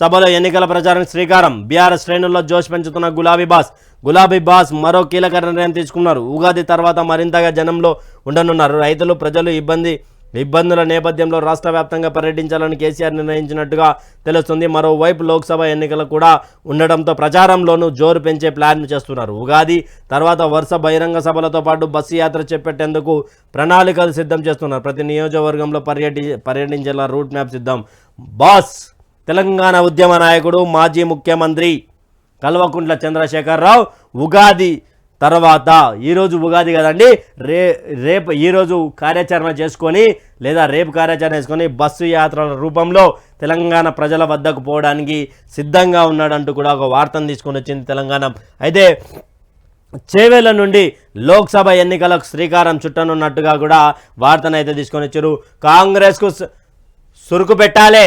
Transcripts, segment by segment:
సభలో ఎన్నికల ప్రచారం శ్రీకారం. బీఆర్ శ్రేణుల్లో జోష్ పెంచుతున్న గులాబీ బాస్ గులాబీ బాస్ మరో కీలక నిర్ణయం తీసుకున్నారు. ఉగాది తర్వాత మరింతగా జనంలో ఉండనున్నారు. రైతులు ప్రజలు ఇబ్బంది ఇబ్బందుల నేపథ్యంలో రాష్ట్ర వ్యాప్తంగా పర్యటించాలని కేసీఆర్ నిర్ణయించినట్టుగా తెలుస్తుంది. మరోవైపు లోక్సభ ఎన్నికలు కూడా ఉండడంతో ప్రచారంలోనూ జోరు పెంచే ప్లాన్ చేస్తున్నారు. ఉగాది తర్వాత వరుస బహిరంగ సభలతో పాటు బస్సు యాత్ర చేపట్టేందుకు ప్రణాళికలు సిద్ధం చేస్తున్నారు. ప్రతి నియోజకవర్గంలో పర్యటి పర్యటించేలా రూట్ మ్యాప్ సిద్ధం. బాస్ తెలంగాణ ఉద్యమ నాయకుడు మాజీ ముఖ్యమంత్రి కల్వకుంట్ల చంద్రశేఖరరావు ఉగాది తర్వాత ఈరోజు ఉగాది కదండి రే రేపు ఈరోజు కార్యాచరణ చేసుకొని లేదా రేపు కార్యాచరణ చేసుకొని బస్సు యాత్రల రూపంలో తెలంగాణ ప్రజల వద్దకు పోవడానికి సిద్ధంగా ఉన్నాడంటూ కూడా ఒక వార్తను తీసుకొని వచ్చింది తెలంగాణ. అయితే చేవేల నుండి లోక్సభ ఎన్నికలకు శ్రీకారం చుట్టనున్నట్టుగా కూడా వార్తను అయితే తీసుకొని వచ్చారు. కాంగ్రెస్కు సురుకు పెట్టాలే!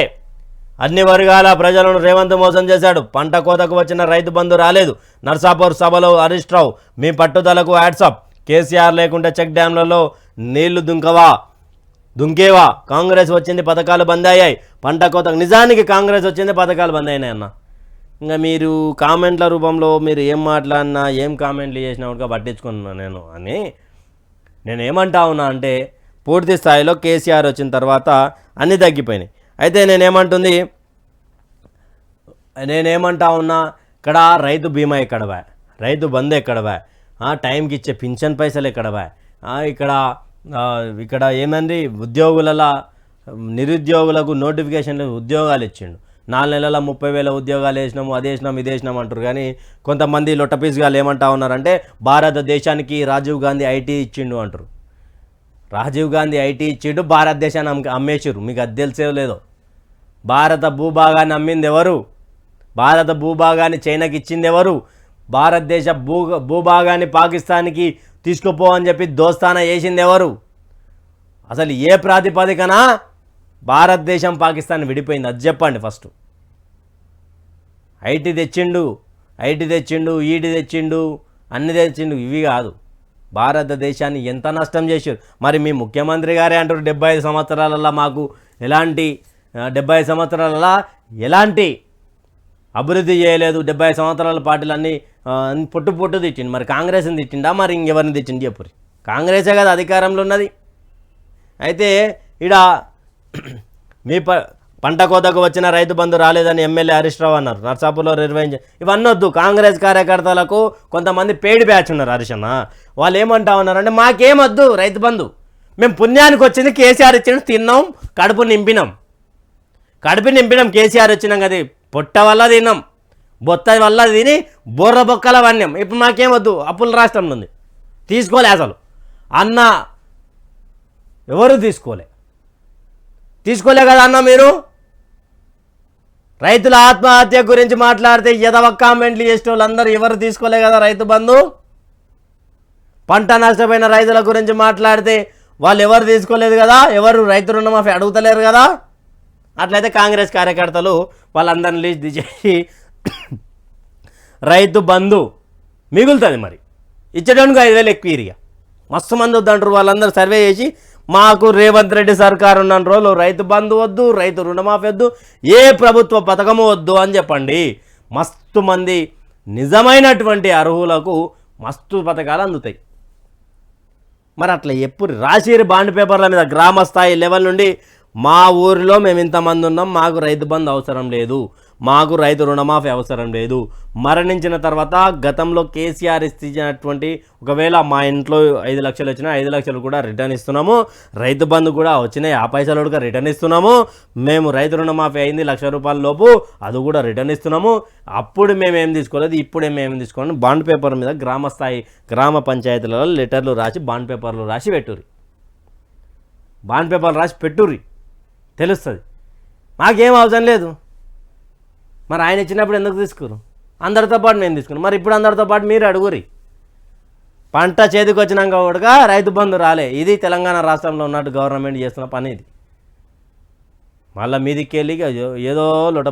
అన్ని వర్గాల ప్రజలను రేవంత్ మోసం చేశాడు. పంట కోతకు వచ్చిన రైతు బంధు రాలేదు. నర్సాపూర్ సభలో హరీష్ రావు మీ పట్టుదలకు హ్యాట్సప్ కేసీఆర్ లేకుండా చెక్ డ్యాంలలో నీళ్ళు దుంకవా? దుంకేవా? కాంగ్రెస్ వచ్చింది పథకాలు బంద్ అయ్యాయి. పంట కోత నిజానికి కాంగ్రెస్ వచ్చింది పథకాలు బంద్ అయినాయి అన్న. ఇంకా మీరు కామెంట్ల రూపంలో మీరు ఏం మాట్లాడినా ఏం కామెంట్లు చేసినా కూడా పట్టించుకున్నా నేను అని నేను ఏమంటా ఉన్నా అంటే పూర్తి స్థాయిలో కేసీఆర్ వచ్చిన తర్వాత అన్నీ తగ్గిపోయినాయి. అయితే నేనేమంటుంది? నేనేమంటా ఉన్నా ఇక్కడ రైతు బీమా ఎక్కడవా? రైతు బంధు ఎక్కడవా? ఆ, టైంకి ఇచ్చే పింఛన్ పైసలు ఎక్కడవా? ఇక్కడ ఇక్కడ ఏమంది? ఉద్యోగుల నిరుద్యోగులకు నోటిఫికేషన్లు ఉద్యోగాలు ఇచ్చిండు. నాలుగు నెలల ముప్పై వేల ఉద్యోగాలు వేసినాము అది వేసినాం ఇది వేసినాము అంటారు కానీ కొంతమంది లొట్టపీసుగాలు ఏమంటా ఉన్నారంటే భారతదేశానికి రాజీవ్ గాంధీ ఐటీ ఇచ్చిండు అంటారు రాజీవ్ గాంధీ ఐటీ ఇచ్చిండు భారతదేశాన్ని అమ్మ మీకు అది తెలిసే లేదో. భారత భూభాగాన్ని అమ్మింది ఎవరు? భారత భూభాగాన్ని చైనాకి ఇచ్చింది ఎవరు? భారతదేశ భూ భూభాగాన్ని పాకిస్తాన్కి తీసుకుపో అని చెప్పి దోస్తానా వేసింది ఎవరు? అసలు ఏ ప్రాతిపదికన? భారతదేశం పాకిస్తాన్ విడిపోయింది. అది చెప్పండి ఫస్ట్. ఐటీ తెచ్చిండు ఐటీ తెచ్చిండు ఈటీ తెచ్చిండు అన్ని తెచ్చిండు. ఇవి కాదు. భారతదేశాన్ని ఎంత నష్టం చేశారు? మరి మీ ముఖ్యమంత్రి గారే అంటారు డెబ్బై ఐదు సంవత్సరాలలో మాకు ఎలాంటి డెబ్బై ఐదు సంవత్సరాలలో ఎలాంటి అభివృద్ధి చేయలేదు. డెబ్బై ఐదు సంవత్సరాల పార్టీలన్నీ పొట్టు పొట్టు తెచ్చిండు మరి కాంగ్రెస్ని తెచ్చిండా మరి ఇంకెవరిని తెచ్చింది చెప్పురి కాంగ్రెసే కదా అధికారంలో ఉన్నది. అయితే ఇడ మీ ప పంట కోతకు వచ్చిన రైతు బంధు రాలేదని ఎమ్మెల్యే హరీష్ రావు అన్నారు. నర్సాపూర్లో నిర్వహించి ఇవన్నీ వద్దు కాంగ్రెస్ కార్యకర్తలకు కొంతమంది పేడి బ్యాచ్ ఉన్నారు హరీష్ అన్న. వాళ్ళు ఏమంటా ఉన్నారంటే మాకేం వద్దు రైతు బంధు. మేము పుణ్యానికి వచ్చింది కేసీఆర్ ఇచ్చిన తిన్నాం కడుపు నింపినాం. కడుపు నింపినాం కేసీఆర్ వచ్చినాం కదా. పొట్ట వల్ల తిన్నాం బొత్త వల్ల తిని బొర్ర బొక్కల వన్యం ఇప్పుడు మాకేమొద్దు అప్పుల రాష్ట్రం ఉంది. తీసుకోలే అసలు. అన్న ఎవరు తీసుకోలే? తీసుకోలే కదా అన్న మీరు? రైతుల ఆత్మహత్య గురించి మాట్లాడితే ఎదవ కామెంట్లు చేసిన వాళ్ళందరూ ఎవరు తీసుకోలే కదా రైతు బంధు? పంట నష్టపోయిన రైతుల గురించి మాట్లాడితే వాళ్ళు ఎవరు తీసుకోలేదు కదా? ఎవరు రైతు రుణమాఫీ అడుగుతలేరు కదా? అట్లయితే కాంగ్రెస్ కార్యకర్తలు వాళ్ళందరిని లీజ్ చేసి రైతు బంధు మిగులుతుంది మరి. ఇచ్చడానికి ఐదు వేలు ఎక్కువ ఇరిగా మస్తు మంది వద్దంటారు వాళ్ళందరూ సర్వే చేసి మాకు రేవంత్ రెడ్డి సర్కారు ఉన్న రోజులు రైతు బంధు వద్దు రైతు రుణమాఫీ వద్దు ఏ ప్రభుత్వ పథకము వద్దు అని చెప్పండి. మస్తు మంది నిజమైనటువంటి అర్హులకు మస్తు పథకాలు అందుతాయి. మరి అట్లా ఎప్పుడు రాసిరు బాండ్ పేపర్ల మీద గ్రామ స్థాయి లెవెల్ నుండి మా ఊరిలో మేము ఇంతమంది ఉన్నాం మాకు రైతు బంధు అవసరం లేదు. మాకు రైతు రుణమాఫీ అవసరం లేదు. మరణించిన తర్వాత గతంలో కేసీఆర్ ఇచ్చినటువంటి ఒకవేళ మా ఇంట్లో ఐదు లక్షలు వచ్చినా ఐదు లక్షలు కూడా రిటర్న్ ఇస్తున్నాము. రైతు బంధు కూడా వచ్చినాయి. ఆ పైసలు కూడా రిటర్న్ ఇస్తున్నాము. మేము రైతు రుణమాఫీ అయింది లక్ష రూపాయల లోపు అది కూడా రిటర్న్ ఇస్తున్నాము. అప్పుడు మేము ఏం తీసుకోలేదు ఇప్పుడే మేము తీసుకోవాలి బాండ్ పేపర్ మీద గ్రామ స్థాయి గ్రామ పంచాయతీలలో లెటర్లు రాసి బాండ్ పేపర్లు రాసి పెట్టుర్రి. బాండ్ పేపర్లు రాసి పెట్టుర్రి. తెలుస్తుంది. మాకేం అవసరం లేదు. మరి ఆయన ఇచ్చినప్పుడు ఎందుకు తీసుకురు? అందరితో పాటు నేను తీసుకుని మరి ఇప్పుడు అందరితో పాటు మీరు అడుగురి. పంట చేతికి వచ్చినాక కూడా రైతు బంధు రాలే. ఇది తెలంగాణ రాష్ట్రంలో ఉన్నట్టు గవర్నమెంట్ చేస్తున్న పని ఇది. మళ్ళీ మీదికి వెళ్ళి ఏదో లొట